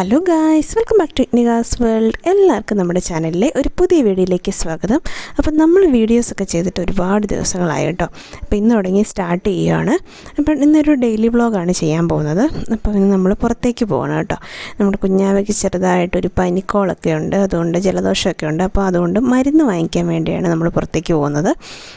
Hello guys welcome back to Nigas world എല്ലാവർക്കും നമ്മുടെ ചാനലിലെ ഒരു പുതിയ വീഡിയോയിലേക്ക് സ്വാഗതം. അപ്പം നമ്മൾ വീഡിയോസൊക്കെ ചെയ്തിട്ട് ഒരുപാട് ദിവസങ്ങളായി കേട്ടോ. അപ്പോൾ ഇന്ന് തുടങ്ങി സ്റ്റാർട്ട് ചെയ്യുകയാണ് അപ്പം ഇന്നൊരു ഡെയിലി വ്ളോഗാണ് ചെയ്യാൻ പോകുന്നത്. അപ്പോൾ ഇന്ന് നമ്മൾ പുറത്തേക്ക് പോകണം കേട്ടോ. നമ്മുടെ കുഞ്ഞാവയ്ക്ക് ചെറുതായിട്ടൊരു പനിക്കോളൊക്കെ ഉണ്ട്. അതുകൊണ്ട് ജലദോഷമൊക്കെ ഉണ്ട്. അപ്പോൾ അതുകൊണ്ട് മരുന്ന് വാങ്ങിക്കാൻ വേണ്ടിയാണ് നമ്മൾ പുറത്തേക്ക് പോകുന്നത്.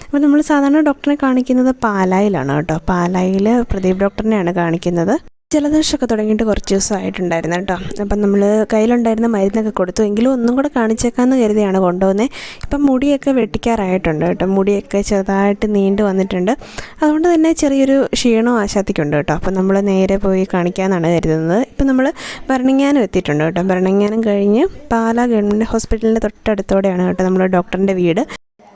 അപ്പോൾ നമ്മൾ സാധാരണ ഡോക്ടറെ കാണിക്കുന്നത് പാലായിലാണ് കേട്ടോ. പാലായിൽ പ്രദീപ് ഡോക്ടറിനെയാണ് കാണിക്കുന്നത്. ജലദോഷമൊക്കെ തുടങ്ങിയിട്ട് കുറച്ച് ദിവസമായിട്ടുണ്ടായിരുന്നു കേട്ടോ. അപ്പം നമ്മൾ കയ്യിലുണ്ടായിരുന്ന മരുന്നൊക്കെ കൊടുത്തു. എങ്കിലും ഒന്നും കൂടെ കാണിച്ചേക്കാമെന്ന് കരുതിയാണ് കൊണ്ടുപോകുന്നത് ഇപ്പം മുടിയൊക്കെ വെട്ടിക്കാറായിട്ടുണ്ട് കേട്ടോ. മുടിയൊക്കെ ചെറുതായിട്ട് നീണ്ടു വന്നിട്ടുണ്ട്. അതുകൊണ്ട് തന്നെ ചെറിയൊരു ക്ഷീണവും ആശാത്തിക്കുണ്ട് കേട്ടോ. അപ്പം നമ്മൾ നേരെ പോയി കാണിക്കാമെന്നാണ് കരുതുന്നത്. ഇപ്പം നമ്മൾ ഭരണങ്ങാനം എത്തിയിട്ടുണ്ട് കേട്ടോ. ഭരണങ്ങാനം കഴിഞ്ഞ് പാലാ ഗവൺമെന്റ് ഹോസ്പിറ്റലിന്റെ തൊട്ടടുത്തോടെയാണ് കേട്ടോ നമ്മുടെ ഡോക്ടറിന്റെ വീട്.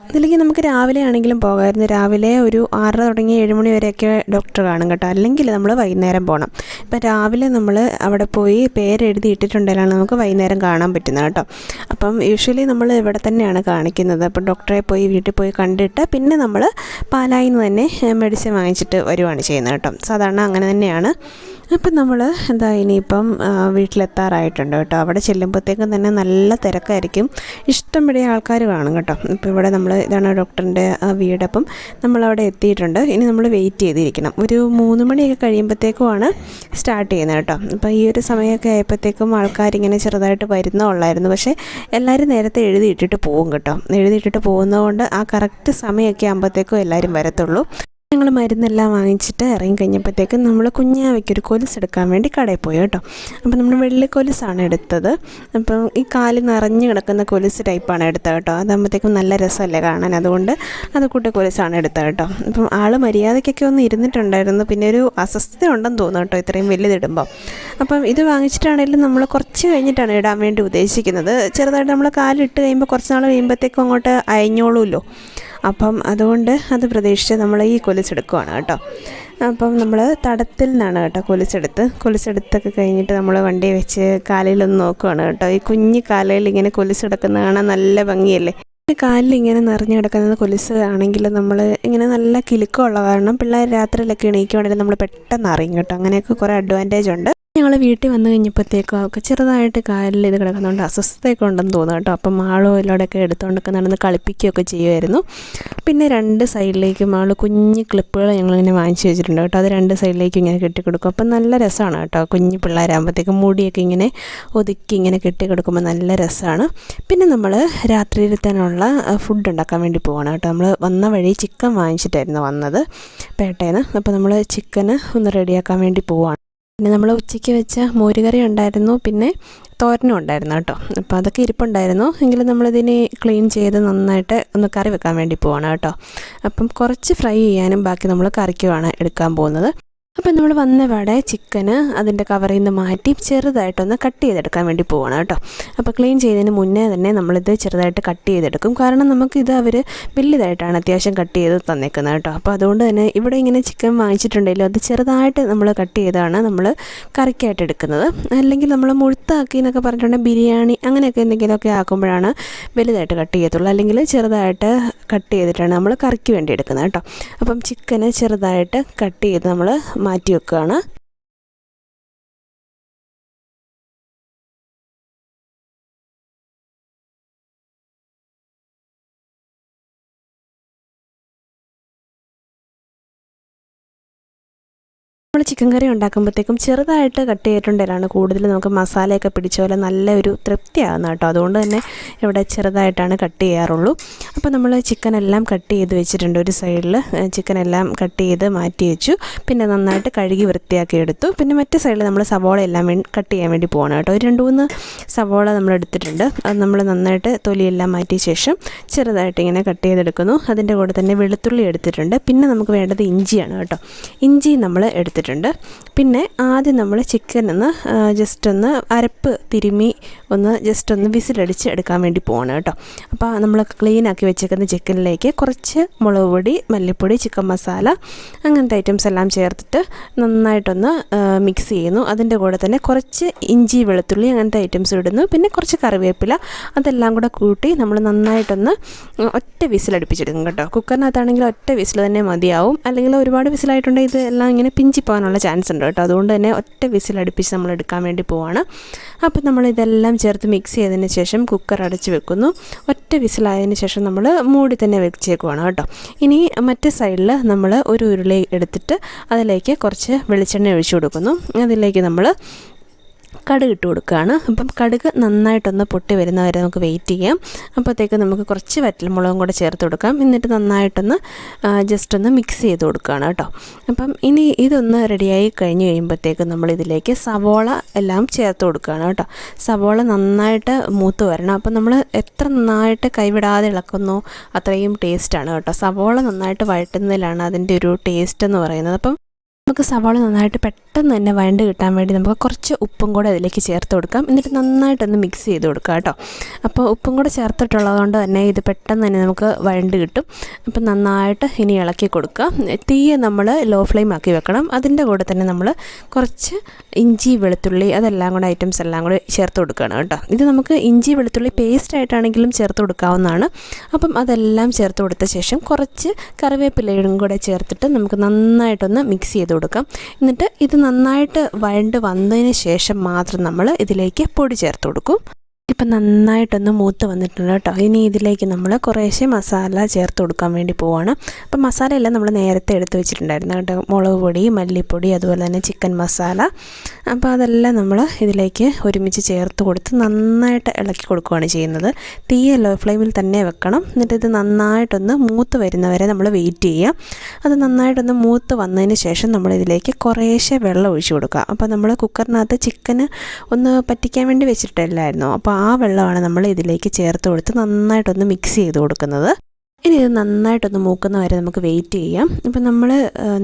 ഇതിലേക്ക് നമുക്ക് രാവിലെ ആണെങ്കിലും പോകാമായിരുന്നു. രാവിലെ ഒരു ആറര തുടങ്ങി ഏഴ് മണി വരെയൊക്കെ ഡോക്ടർ കാണും കേട്ടോ. അല്ലെങ്കിൽ നമ്മൾ വൈകുന്നേരം പോകണം ഇപ്പം രാവിലെ നമ്മൾ അവിടെ പോയി പേരെഴുതി ഇട്ടിട്ടുണ്ടെങ്കിലാണ് നമുക്ക് വൈകുന്നേരം കാണാൻ പറ്റുന്നത് കേട്ടോ. അപ്പം യൂഷ്വലി നമ്മൾ ഇവിടെ തന്നെയാണ് കാണിക്കുന്നത്. അപ്പം ഡോക്ടറെ പോയി വീട്ടിൽ പോയി കണ്ടിട്ട് പിന്നെ നമ്മൾ പാലായിൽ നിന്ന് തന്നെ മെഡിസിൻ വാങ്ങിച്ചിട്ട് വരുവാണ് ചെയ്യുന്നത് കേട്ടോ. സാധാരണ അങ്ങനെ തന്നെയാണ്. അപ്പം നമ്മൾ എന്താ ഇനിയിപ്പം വീട്ടിലെത്താറായിട്ടുണ്ട് കേട്ടോ. അവിടെ ചെല്ലുമ്പോഴത്തേക്കും തന്നെ നല്ല തിരക്കായിരിക്കും. ഇഷ്ടം പിടിയ ആൾക്കാർ കാണും കേട്ടോ. ഇപ്പോൾ ഇവിടെ നമ്മൾ ഇതാണ് ഡോക്ടറിന്റെ വീട്. അപ്പം നമ്മളവിടെ എത്തിയിട്ടുണ്ട്. ഇനി നമ്മൾ വെയിറ്റ് ചെയ്തിരിക്കണം. ഒരു മൂന്ന് മണിയൊക്കെ കഴിയുമ്പോഴത്തേക്കുമാണ് സ്റ്റാർട്ട് ചെയ്യുന്നത് കേട്ടോ. അപ്പോൾ ഈ ഒരു സമയമൊക്കെ ആയപ്പോഴത്തേക്കും ആൾക്കാരിങ്ങനെ ചെറുതായിട്ട് വരുന്നുള്ളായിരുന്നു പക്ഷേ എല്ലാവരും നേരത്തെ എഴുതിയിട്ടിട്ട് പോകും കേട്ടോ. എഴുതിയിട്ടിട്ട് പോകുന്നതുകൊണ്ട് ആ കറക്റ്റ് സമയമൊക്കെ ആകുമ്പോഴത്തേക്കും എല്ലാവരും വരത്തുള്ളൂ. ഞങ്ങൾ മരുന്നെല്ലാം വാങ്ങിച്ചിട്ട് ഇറങ്ങി കഴിഞ്ഞപ്പോഴത്തേക്കും നമ്മൾ കുഞ്ഞാവയ്ക്കൊരു കൊലുസ് എടുക്കാൻ വേണ്ടി കടയിൽ പോയി കേട്ടോ. അപ്പോൾ നമ്മൾ വെള്ളി കൊലുസാണ് എടുത്തത്. അപ്പം ഈ കാൽ നിറഞ്ഞു കിടക്കുന്ന കൊലുസ് ടൈപ്പാണ് എടുത്തത് കേട്ടോ. അതാകുമ്പോഴത്തേക്കും നല്ല രസമല്ലേ കാണാൻ. അതുകൊണ്ട് അത് കൂട്ടി കൊലുസാണ് എടുത്തത് കേട്ടോ. അപ്പം ആൾ മര്യാദയ്ക്കൊക്കെ ഒന്ന് ഇരുന്നിട്ടുണ്ടായിരുന്നു. പിന്നെ ഒരു അസ്വസ്ഥത ഉണ്ടെന്ന് തോന്നുന്നു കേട്ടോ ഇത്രയും വലുതിടുമ്പോൾ അപ്പം ഇത് വാങ്ങിച്ചിട്ടാണെങ്കിലും നമ്മൾ കുറച്ച് കഴിഞ്ഞിട്ടാണ് ഇടാൻ വേണ്ടി ഉദ്ദേശിക്കുന്നത്. ചെറുതായിട്ട് നമ്മൾ കാലിട്ട് കഴിയുമ്പോൾ കുറച്ച് നാൾ കഴിയുമ്പോഴത്തേക്കും അങ്ങോട്ട് അയഞ്ഞോളൂല്ലോ. അപ്പം അതുകൊണ്ട് അത് പ്രതീക്ഷിച്ച് നമ്മൾ ഈ കൊലിച്ചെടുക്കുവാണ് കേട്ടോ. അപ്പം നമ്മൾ തടത്തിൽ നിന്നാണ് കേട്ടോ കൊലിച്ചെടുത്ത് കൊലിച്ചെടുത്തൊക്കെ കഴിഞ്ഞിട്ട് നമ്മൾ വണ്ടി വെച്ച് കാലിലൊന്നും നോക്കുവാണ് കേട്ടോ. ഈ കുഞ്ഞു കാലയിൽ ഇങ്ങനെ കൊലിച്ചെടുക്കുന്ന കാണാൻ നല്ല ഭംഗിയല്ലേ? കാലിൽ ഇങ്ങനെ നിറഞ്ഞു കിടക്കുന്നത് കൊലുസ് ആണെങ്കിൽ നമ്മൾ ഇങ്ങനെ നല്ല കിലുക്കമുള്ള കാരണം പിള്ളേർ രാത്രിയിലൊക്കെ എണീക്കുവാണെങ്കിൽ നമ്മൾ പെട്ടെന്ന് അറിയും കേട്ടോ. അങ്ങനെയൊക്കെ കുറേ അഡ്വാന്റേജ് ഉണ്ട്. ഞങ്ങൾ വീട്ടിൽ വന്നു കഴിഞ്ഞപ്പോഴത്തേക്കും അവൾക്ക് ചെറുതായിട്ട് കാലിൽ ഇത് കിടക്കുന്നതുകൊണ്ട് അസ്വസ്ഥതയൊക്കെ ഉണ്ടെന്ന് തോന്നുന്നു കേട്ടോ. അപ്പം മാളോ ഇതിലൂടെയൊക്കെ എടുത്തുകൊണ്ടൊക്കെ നടന്ന് കളിപ്പിക്കുകയൊക്കെ ചെയ്യുമായിരുന്നു പിന്നെ രണ്ട് സൈഡിലേക്കും ആൾ കുഞ്ഞ് ക്ലിപ്പുകൾ ഞങ്ങളിങ്ങനെ വാങ്ങിച്ചു വെച്ചിട്ടുണ്ട് കേട്ടോ. അത് രണ്ട് സൈഡിലേക്കും ഇങ്ങനെ കെട്ടിക്കൊടുക്കും. അപ്പം നല്ല രസമാണ് കേട്ടോ. കുഞ്ഞ് പിള്ളേരാകുമ്പോഴത്തേക്കും മുടിയൊക്കെ ഇങ്ങനെ ഒതുക്കി ഇങ്ങനെ കെട്ടിക്കൊടുക്കുമ്പോൾ നല്ല രസമാണ്. പിന്നെ നമ്മൾ രാത്രിയിലത്തേനുള്ള ഫുഡ് ഉണ്ടാക്കാൻ വേണ്ടി പോവാണ് കേട്ടോ. നമ്മൾ വന്ന വഴി ചിക്കൻ വാങ്ങിച്ചിട്ടായിരുന്നു വന്നത് പേട്ടേന്ന്. അപ്പോൾ നമ്മൾ ചിക്കന് ഒന്ന് റെഡിയാക്കാൻ വേണ്ടി പോവാണ്. പിന്നെ നമ്മൾ ഉച്ചയ്ക്ക് വെച്ച മോരുകറി ഉണ്ടായിരുന്നു പിന്നെ തോരനും ഉണ്ടായിരുന്നു കേട്ടോ. അപ്പോൾ അതൊക്കെ ഇരിപ്പുണ്ടായിരുന്നു. എങ്കിലും നമ്മളിതിനെ ക്ലീൻ ചെയ്ത് നന്നായിട്ട് ഒന്ന് കറി വെക്കാൻ വേണ്ടി പോവാണ് കേട്ടോ. അപ്പം കുറച്ച് ഫ്രൈ ചെയ്യാനും ബാക്കി നമ്മൾ കറിക്കുമാണ് എടുക്കാൻ പോകുന്നത്. അപ്പം നമ്മൾ വന്ന പാടെ ചിക്കന് അതിന്റെ കവറിൽ നിന്ന് മാറ്റി ചെറുതായിട്ടൊന്ന് കട്ട് ചെയ്തെടുക്കാൻ വേണ്ടി പോവാണ് കേട്ടോ. അപ്പോൾ ക്ലീൻ ചെയ്തതിന് മുന്നേ തന്നെ നമ്മളിത് ചെറുതായിട്ട് കട്ട് ചെയ്തെടുക്കും. കാരണം നമുക്കിത് അവർ വലിയതായിട്ടാണ് അത്യാവശ്യം കട്ട് ചെയ്ത് തന്നേക്കുന്നത് കേട്ടോ. അപ്പോൾ അതുകൊണ്ട് തന്നെ ഇവിടെ ഇങ്ങനെ ചിക്കൻ വാങ്ങിച്ചിട്ടുണ്ടെങ്കിലും അത് ചെറുതായിട്ട് നമ്മൾ കട്ട് ചെയ്താണ് നമ്മൾ കറിക്കായിട്ട് എടുക്കുന്നത്. അല്ലെങ്കിൽ നമ്മൾ മുഴുത്താക്കി എന്നൊക്കെ പറഞ്ഞിട്ടുണ്ടെങ്കിൽ ബിരിയാണി അങ്ങനെയൊക്കെ എന്തെങ്കിലുമൊക്കെ ആക്കുമ്പോഴാണ് വലുതായിട്ട് കട്ട് ചെയ്യത്തുള്ളൂ. അല്ലെങ്കിൽ ചെറുതായിട്ട് കട്ട് ചെയ്തിട്ടാണ് നമ്മൾ കറിക്ക് വേണ്ടി എടുക്കുന്നത് കേട്ടോ. അപ്പം ചിക്കന് ചെറുതായിട്ട് കട്ട് ചെയ്ത് നമ്മൾ മാറ്റി വെക്കുകയാണ് ചിക്കൻ കറി ഉണ്ടാക്കുമ്പോഴത്തേക്കും ചെറുതായിട്ട് കട്ട് ചെയ്തിട്ടുണ്ടെങ്കിലാണ് കൂടുതൽ നമുക്ക് മസാലയൊക്കെ പിടിച്ച പോലെ നല്ലൊരു തൃപ്തിയാകുന്ന കേട്ടോ. അതുകൊണ്ട് തന്നെ ഇവിടെ ചെറുതായിട്ടാണ് കട്ട് ചെയ്യാറുള്ളൂ. അപ്പോൾ നമ്മൾ ചിക്കൻ എല്ലാം കട്ട് ചെയ്ത് വെച്ചിട്ടുണ്ട്. ഒരു സൈഡിൽ ചിക്കൻ എല്ലാം കട്ട് ചെയ്ത് മാറ്റി വെച്ചു. പിന്നെ നന്നായിട്ട് കഴുകി വൃത്തിയാക്കി എടുത്തു. പിന്നെ മറ്റേ സൈഡിൽ നമ്മൾ സവോള എല്ലാം കട്ട് ചെയ്യാൻ വേണ്ടി പോകണം കേട്ടോ. ഒരു രണ്ട് മൂന്ന് സവോള നമ്മൾ എടുത്തിട്ടുണ്ട്. അത് നമ്മൾ നന്നായിട്ട് തൊലിയെല്ലാം മാറ്റിയ ശേഷം ചെറുതായിട്ട് ഇങ്ങനെ കട്ട് ചെയ്തെടുക്കുന്നു. അതിന്റെ കൂടെ തന്നെ വെളുത്തുള്ളി എടുത്തിട്ടുണ്ട്. പിന്നെ നമുക്ക് വേണ്ടത് ഇഞ്ചിയാണ് കേട്ടോ. ഇഞ്ചി നമ്മൾ എടുത്തിട്ടുണ്ട്. പിന്നെ ആദ്യം നമ്മൾ ചിക്കൻ ഒന്ന് ജസ്റ്റ് ഒന്ന് അരപ്പ് തിരുമി ഒന്ന് ജസ്റ്റ് ഒന്ന് വിസിലടിച്ച് എടുക്കാൻ വേണ്ടി പോകണം കേട്ടോ. അപ്പോൾ നമ്മൾ ക്ലീൻ ആക്കി വെച്ചേക്കുന്ന ചിക്കനിലേക്ക് കുറച്ച് മുളക് പൊടി മല്ലിപ്പൊടി ചിക്കൻ മസാല അങ്ങനത്തെ ഐറ്റംസ് എല്ലാം ചേർത്തിട്ട് നന്നായിട്ടൊന്ന് മിക്സ് ചെയ്യുന്നു. അതിന്റെ കൂടെ തന്നെ കുറച്ച് ഇഞ്ചി വെളുത്തുള്ളി അങ്ങനത്തെ ഐറ്റംസ് ഇടുന്നു. പിന്നെ കുറച്ച് കറിവേപ്പില അതെല്ലാം കൂടെ കൂട്ടി നമ്മൾ നന്നായിട്ടൊന്ന് ഒറ്റ വിസിലടുപ്പിച്ചെടുക്കും കേട്ടോ. കുക്കറിനകത്താണെങ്കിൽ ഒറ്റ വിസിൽ തന്നെ മതിയാവും. അല്ലെങ്കിൽ ഒരുപാട് വിസിലായിട്ടുണ്ടെങ്കിൽ ഇതെല്ലാം ഇങ്ങനെ പിഞ്ചി പോകാനുള്ള ചാൻസ് ഉണ്ട് കേട്ടോ. അതുകൊണ്ട് തന്നെ ഒറ്റ വിസിൽ വിസിലടുപ്പിച്ച് നമ്മൾ എടുക്കാൻ വേണ്ടി പോവാണ്. അപ്പോൾ നമ്മൾ ഇതെല്ലാം ചേർത്ത് മിക്സ് ചെയ്തതിന് ശേഷം കുക്കർ അടച്ച് വെക്കുന്നു. ഒറ്റ വിസിലായതിന് ശേഷം നമ്മൾ മൂടി തന്നെ വെച്ചേക്കുവാണ് കേട്ടോ. ഇനി മറ്റേ സൈഡിൽ നമ്മൾ ഒരു ഉരുളി എടുത്തിട്ട് അതിലേക്ക് കുറച്ച് വെളിച്ചെണ്ണ ഒഴിച്ചു കൊടുക്കുന്നു. അതിലേക്ക് നമ്മൾ കടുക് ഇട്ട് കൊടുക്കുകയാണ്. അപ്പം കടുക് നന്നായിട്ടൊന്ന് പൊട്ടി വരുന്ന വരെ നമുക്ക് വെയിറ്റ് ചെയ്യാം. അപ്പോഴത്തേക്ക് നമുക്ക് കുറച്ച് വറ്റൽമുളകും കൂടെ ചേർത്ത് കൊടുക്കാം. എന്നിട്ട് നന്നായിട്ടൊന്ന് ജസ്റ്റ് ഒന്ന് മിക്സ് ചെയ്ത് കൊടുക്കുകയാണ് കേട്ടോ. അപ്പം ഇനി ഇതൊന്ന് റെഡിയായി കഴിഞ്ഞ് കഴിയുമ്പോഴത്തേക്ക് നമ്മൾ ഇതിലേക്ക് സവോള എല്ലാം ചേർത്ത് കൊടുക്കുകയാണ് കേട്ടോ. സവോള നന്നായിട്ട് മൂത്ത് വരണം. അപ്പം നമ്മൾ എത്ര നന്നായിട്ട് കൈവിടാതെ ഇളക്കുന്നോ അത്രയും ടേസ്റ്റാണ് കേട്ടോ. സവോള നന്നായിട്ട് വഴറ്റുന്നതിലാണ് അതിന്റെ ഒരു ടേസ്റ്റ് എന്ന് പറയുന്നത്. അപ്പം നമുക്ക് സവാള നന്നായിട്ട് പെട്ടെന്ന് തന്നെ വഴണ്ട് കിട്ടാൻ വേണ്ടി നമുക്ക് കുറച്ച് ഉപ്പും കൂടെ അതിലേക്ക് ചേർത്ത് കൊടുക്കാം. എന്നിട്ട് നന്നായിട്ടൊന്ന് മിക്സ് ചെയ്ത് കൊടുക്കുക കേട്ടോ. അപ്പോൾ ഉപ്പും കൂടെ ചേർത്തിട്ടുള്ളത് കൊണ്ട് തന്നെ ഇത് പെട്ടെന്ന് തന്നെ നമുക്ക് വഴണ്ട് കിട്ടും. അപ്പോൾ നന്നായിട്ട് ഇനി ഇളക്കി കൊടുക്കുക തീയെ നമ്മൾ ലോ ഫ്ലെയിം ആക്കി വെക്കണം. അതിന്റെ കൂടെ തന്നെ നമ്മൾ കുറച്ച് ഇഞ്ചി വെളുത്തുള്ളി അതെല്ലാം കൂടെ ഐറ്റംസ് എല്ലാം കൂടെ ചേർത്ത് കൊടുക്കുകയാണ് കേട്ടോ. ഇത് നമുക്ക് ഇഞ്ചി വെളുത്തുള്ളി പേസ്റ്റ് ആയിട്ടാണെങ്കിലും ചേർത്ത് കൊടുക്കാവുന്നതാണ്. അപ്പം അതെല്ലാം ചേർത്ത് കൊടുത്ത ശേഷം കുറച്ച് കറിവേപ്പിലയും കൂടെ ചേർത്തിട്ട് നമുക്ക് നന്നായിട്ടൊന്ന് മിക്സ് ചെയ്ത് കൊടുക്കാം. എന്നിട്ട് ഇത് നന്നായിട്ട് വഴണ്ട് വന്നതിന് ശേഷം മാത്രം നമ്മൾ ഇതിലേക്ക് പൊടി ചേർത്ത് കൊടുക്കും. ഇപ്പം നന്നായിട്ടൊന്ന് മൂത്ത് വന്നിട്ടുണ്ട് കേട്ടോ. ഇനി ഇതിലേക്ക് നമ്മൾ കുറേശ്ശെ മസാല ചേർത്ത് കൊടുക്കാൻ വേണ്ടി പോവാണ്. അപ്പം മസാലയെല്ലാം നമ്മൾ നേരത്തെ എടുത്ത് വെച്ചിട്ടുണ്ടായിരുന്നു. കേട്ടോ മുളക് പൊടി മല്ലിപ്പൊടി അതുപോലെ തന്നെ ചിക്കൻ മസാല. അപ്പോൾ അതെല്ലാം നമ്മൾ ഇതിലേക്ക് ഒരുമിച്ച് ചേർത്ത് കൊടുത്ത് നന്നായിട്ട് ഇളക്കി കൊടുക്കുകയാണ് ചെയ്യുന്നത്. തീയ ലോ ഫ്ലെയിമിൽ തന്നെ വെക്കണം. എന്നിട്ട് ഇത് നന്നായിട്ടൊന്ന് മൂത്ത് വരുന്നവരെ നമ്മൾ വെയിറ്റ് ചെയ്യുക. അത് നന്നായിട്ടൊന്ന് മൂത്ത് വന്നതിന് ശേഷം നമ്മൾ ഇതിലേക്ക് കുറേശ്ശെ വെള്ളം ഒഴിച്ചു കൊടുക്കുക. അപ്പോൾ നമ്മൾ കുക്കറിനകത്ത് ചിക്കന് ഒന്ന് പറ്റിക്കാൻ വേണ്ടി വെച്ചിട്ടില്ലായിരുന്നു. അപ്പോൾ ആ വെള്ളമാണ് നമ്മൾ ഇതിലേക്ക് ചേർത്ത് കൊടുത്ത് നന്നായിട്ടൊന്ന് മിക്സ് ചെയ്ത് കൊടുക്കുന്നത്. ഇനി ഇത് നന്നായിട്ടൊന്ന് മൂക്കുന്ന വരെ നമുക്ക് വെയിറ്റ് ചെയ്യാം. ഇപ്പം നമ്മൾ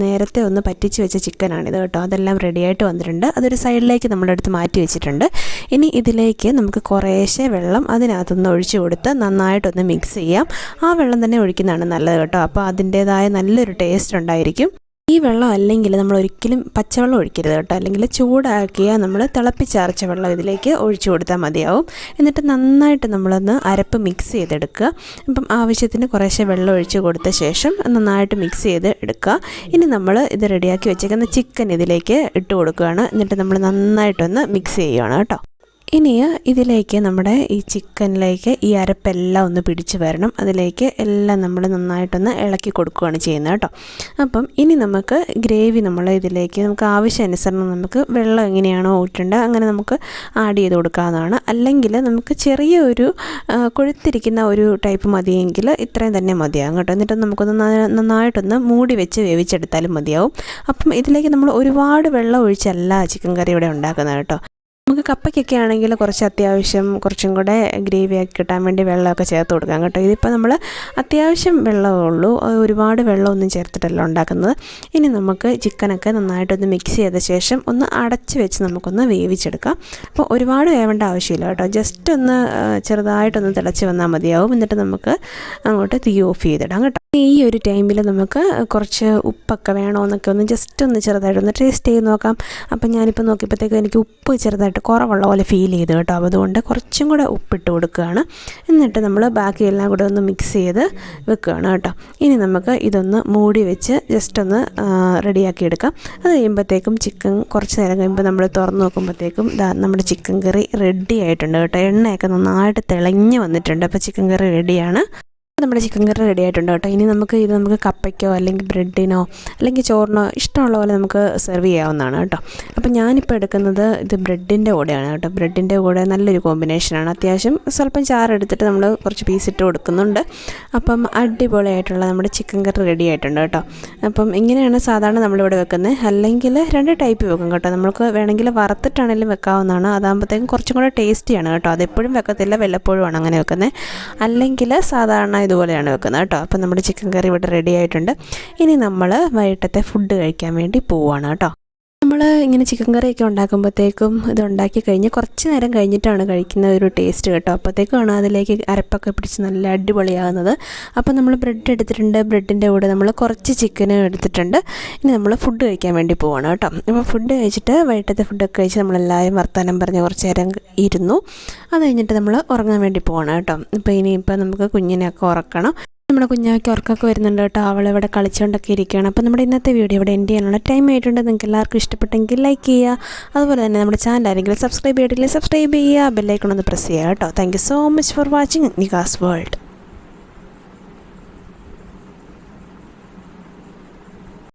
നേരത്തെ ഒന്ന് പറ്റിച്ച് വെച്ച ചിക്കനാണിത് കേട്ടോ. അതെല്ലാം റെഡിയായിട്ട് വന്നിട്ടുണ്ട്. അതൊരു സൈഡിലേക്ക് നമ്മളെടുത്ത് മാറ്റി വെച്ചിട്ടുണ്ട്. ഇനി ഇതിലേക്ക് നമുക്ക് കുറേശ്ശെ വെള്ളം അതിനകത്തുനിന്ന് ഒഴിച്ചു കൊടുത്ത് നന്നായിട്ടൊന്ന് മിക്സ് ചെയ്യാം. ആ വെള്ളം തന്നെ ഒഴിക്കുന്നതാണ് നല്ലത് കേട്ടോ. അപ്പോൾ അതിന്റേതായ നല്ലൊരു ടേസ്റ്റ് ഉണ്ടായിരിക്കും. ഈ വെള്ളം അല്ലെങ്കിൽ നമ്മൾ ഒരിക്കലും പച്ചവെള്ളം ഒഴിക്കരുത് കേട്ടോ. അല്ലെങ്കിൽ ചൂടാക്കിയ നമ്മൾ തിളപ്പിച്ചരച്ച വെള്ളം ഇതിലേക്ക് ഒഴിച്ചു കൊടുത്താൽ മതിയാവും. എന്നിട്ട് നന്നായിട്ട് നമ്മളൊന്ന് അരപ്പ് മിക്സ് ചെയ്തെടുക്കുക. അപ്പം ആവശ്യത്തിന് കുറേശ്ശെ വെള്ളം ഒഴിച്ച് കൊടുത്ത ശേഷം നന്നായിട്ട് മിക്സ് ചെയ്ത് എടുക്കുക. ഇനി നമ്മൾ ഇത് റെഡിയാക്കി വെച്ചേക്കുന്ന ചിക്കൻ ഇതിലേക്ക് ഇട്ട് കൊടുക്കുകയാണ്. എന്നിട്ട് നമ്മൾ നന്നായിട്ടൊന്ന് മിക്സ് ചെയ്യുകയാണ് കേട്ടോ. ഇനി ഇതിലേക്ക് നമ്മുടെ ഈ ചിക്കനിലേക്ക് ഈ അരപ്പെല്ലാം ഒന്ന് പിടിച്ച് വരണം. അതിലേക്ക് എല്ലാം നമ്മൾ നന്നായിട്ടൊന്ന് ഇളക്കി കൊടുക്കുകയാണ് ചെയ്യുന്നത് കേട്ടോ. അപ്പം ഇനി നമുക്ക് ഗ്രേവി നമ്മൾ ഇതിലേക്ക് നമുക്ക് ആവശ്യാനുസരണം നമുക്ക് വെള്ളം എങ്ങനെയാണോ ഊറ്റേണ്ടത് അങ്ങനെ നമുക്ക് ആഡ് ചെയ്ത് കൊടുക്കാവുന്നതാണ്. അല്ലെങ്കിൽ നമുക്ക് ചെറിയ ഒരു കൊഴുത്തിരിക്കുന്ന ഒരു ടൈപ്പ് മതിയെങ്കിൽ ഇത്രയും തന്നെ മതിയാകും കേട്ടോ. എന്നിട്ട് നമുക്കൊന്ന് നന്നായിട്ടൊന്ന് മൂടി വെച്ച് വേവിച്ചെടുത്താലും മതിയാവും. അപ്പം ഇതിലേക്ക് നമ്മൾ ഒരുപാട് വെള്ളം ഒഴിച്ചല്ല ചിക്കൻ കറി ഇവിടെ ഉണ്ടാക്കുന്നത് കേട്ടോ. കപ്പയ്ക്കൊക്കെ ആണെങ്കിൽ കുറച്ച് അത്യാവശ്യം കുറച്ചും കൂടെ ഗ്രേവി ആക്കി കിട്ടാൻ വേണ്ടി വെള്ളമൊക്കെ ചേർത്ത് കൊടുക്കാം കേട്ടോ. ഇതിപ്പോൾ നമ്മൾ അത്യാവശ്യം വെള്ളമേ ഉള്ളൂ. ഒരുപാട് വെള്ളമൊന്നും ചേർത്തിട്ടല്ല ഉണ്ടാക്കുന്നത്. ഇനി നമുക്ക് ചിക്കനൊക്കെ നന്നായിട്ടൊന്ന് മിക്സ് ചെയ്ത ശേഷം ഒന്ന് അടച്ച് വെച്ച് നമുക്കൊന്ന് വേവിച്ചെടുക്കാം. അപ്പോൾ ഒരുപാട് വേവേണ്ട ആവശ്യമില്ല കേട്ടോ. ജസ്റ്റ് ഒന്ന് ചെറുതായിട്ടൊന്ന് തിളച്ച് വന്നാൽ മതിയാവും. എന്നിട്ട് നമുക്ക് അങ്ങോട്ട് തീ ഓഫ് ചെയ്തിടാം കേട്ടോ. ഈ ഒരു ടൈമിൽ നമുക്ക് കുറച്ച് ഉപ്പൊക്കെ വേണമെന്നൊക്കെ ഒന്ന് ജസ്റ്റ് ഒന്ന് ചെറുതായിട്ടൊന്ന് ടേസ്റ്റ് ചെയ്ത് നോക്കാം. അപ്പം ഞാനിപ്പോൾ നോക്കിയപ്പോഴത്തേക്കും എനിക്ക് ഉപ്പ് ചെറുതായിട്ട് കുറവുള്ള പോലെ ഫീൽ ചെയ്ത് കേട്ടോ. അപ്പോൾ അതുകൊണ്ട് കുറച്ചും കൂടെ ഉപ്പിട്ട് കൊടുക്കുകയാണ്. എന്നിട്ട് നമ്മൾ ബാക്കിയെല്ലാം കൂടെ ഒന്ന് മിക്സ് ചെയ്ത് വെക്കുകയാണ് കേട്ടോ. ഇനി നമുക്ക് ഇതൊന്ന് മൂടി വെച്ച് ജസ്റ്റ് ഒന്ന് റെഡിയാക്കി എടുക്കാം. അത് കഴിയുമ്പോഴത്തേക്കും ചിക്കൻ കുറച്ച് നേരം കഴിയുമ്പോൾ നമ്മൾ തുറന്ന് നോക്കുമ്പോഴത്തേക്കും നമ്മുടെ ചിക്കൻ കറി റെഡി ആയിട്ടുണ്ട് കേട്ടോ. എണ്ണയൊക്കെ നന്നായിട്ട് തിളഞ്ഞ് വന്നിട്ടുണ്ട്. അപ്പോൾ ചിക്കൻ കറി റെഡിയാണ് നമ്മുടെ ചിക്കൻ കറി റെഡി ആയിട്ടുണ്ട് കേട്ടോ. ഇനി നമുക്ക് ഇത് നമുക്ക് കപ്പയ്ക്കോ അല്ലെങ്കിൽ ബ്രെഡിനോ അല്ലെങ്കിൽ ചോറിനോ ഇഷ്ടമുള്ള പോലെ നമുക്ക് സെർവ് ചെയ്യാവുന്നതാണ് കേട്ടോ. അപ്പം ഞാനിപ്പോൾ എടുക്കുന്നത് ഇത് ബ്രെഡിന്റെ കൂടെയാണ് കേട്ടോ. ബ്രെഡിന്റെ കൂടെ നല്ലൊരു കോമ്പിനേഷനാണ് അത്യാവശ്യം സ്വല്പം ചാറെടുത്തിട്ട് നമ്മൾ കുറച്ച് പീസ് ഇട്ട് കൊടുക്കുന്നുണ്ട്. അപ്പം അടിപൊളിയായിട്ടുള്ള നമ്മുടെ ചിക്കൻ കറി റെഡി ആയിട്ടുണ്ട് കേട്ടോ. അപ്പം ഇങ്ങനെയാണ് സാധാരണ നമ്മളിവിടെ വെക്കുന്നത്. അല്ലെങ്കിൽ രണ്ട് ടൈപ്പ് വെക്കും കേട്ടോ. നമുക്ക് വേണമെങ്കിൽ വറുത്തിട്ടാണെങ്കിലും വെക്കാവുന്നതാണ്. അതാകുമ്പോഴത്തേക്കും കുറച്ചും കൂടെ ടേസ്റ്റിയാണ് കേട്ടോ. അതെപ്പോഴും വെക്കത്തില്ല. വല്ലപ്പോഴുമാണ് അങ്ങനെ വെക്കുന്നത്. അല്ലെങ്കിൽ സാധാരണ ഇതുപോലെയാണ് വെക്കുന്നത് കേട്ടോ. അപ്പം നമ്മുടെ ചിക്കൻ കറി ഇവിടെ റെഡി ആയിട്ടുണ്ട്. ഇനി നമ്മൾ വൈകിട്ടത്തെ ഫുഡ് കഴിക്കാൻ വേണ്ടി പോവുകയാണ് കേട്ടോ. നമ്മൾ ഇങ്ങനെ ചിക്കൻ കറിയൊക്കെ ഉണ്ടാക്കുമ്പോഴത്തേക്കും ഇത് ഉണ്ടാക്കി കഴിഞ്ഞ് കുറച്ച് നേരം കഴിഞ്ഞിട്ടാണ് കഴിക്കുന്ന ഒരു ടേസ്റ്റ് കേട്ടോ. അപ്പോഴത്തേക്കാണ് അതിലേക്ക് അരപ്പൊക്കെ പിടിച്ച് നല്ല അടിപൊളിയാകുന്നത്. അപ്പോൾ നമ്മൾ ബ്രെഡ് എടുത്തിട്ടുണ്ട്. ബ്രെഡിന്റെ കൂടെ നമ്മൾ കുറച്ച് ചിക്കനും എടുത്തിട്ടുണ്ട്. ഇനി നമ്മൾ ഫുഡ് കഴിക്കാൻ വേണ്ടി പോവാണ് കേട്ടോ. അപ്പോൾ ഫുഡ് കഴിച്ചിട്ട് വൈകിട്ടത്തെ ഫുഡൊക്കെ കഴിച്ച് നമ്മളെല്ലാവരും വർത്തമാനം പറഞ്ഞ് കുറച്ച് നേരം ഇരുന്നു. അത് കഴിഞ്ഞിട്ട് നമ്മൾ ഉറങ്ങാൻ വേണ്ടി പോവാണ് കേട്ടോ. ഇപ്പോൾ ഇനിയിപ്പോൾ നമുക്ക് കുഞ്ഞിനെയൊക്കെ ഉറക്കണം. നമ്മുടെ കുഞ്ഞാക്കി ഉറക്കൊക്കെ വരുന്നുണ്ട് കേട്ടോ. അവളിവിടെ കളിച്ചുകൊണ്ടൊക്കെ ഇരിക്കുകയാണ്. അപ്പോൾ നമ്മുടെ ഇന്നത്തെ വീഡിയോ ഇവിടെ എൻഡ് ചെയ്യാനുള്ള ടൈം ആയിട്ടുണ്ട്. നിങ്ങൾക്ക് എല്ലാവർക്കും ഇഷ്ടപ്പെട്ടെങ്കിൽ ലൈക്ക് ചെയ്യുക. അതുപോലെ തന്നെ നമ്മുടെ ചാനൽ ആരെങ്കിലും സബ്സ്ക്രൈബ് ചെയ്തിട്ടില്ലെങ്കിൽ സബ്സ്ക്രൈബ് ചെയ്യുക. ബെല്ലൈക്കൺ ഒന്ന് പ്രസ് ചെയ്യുക കേട്ടോ. Thank so much for watching Nikas world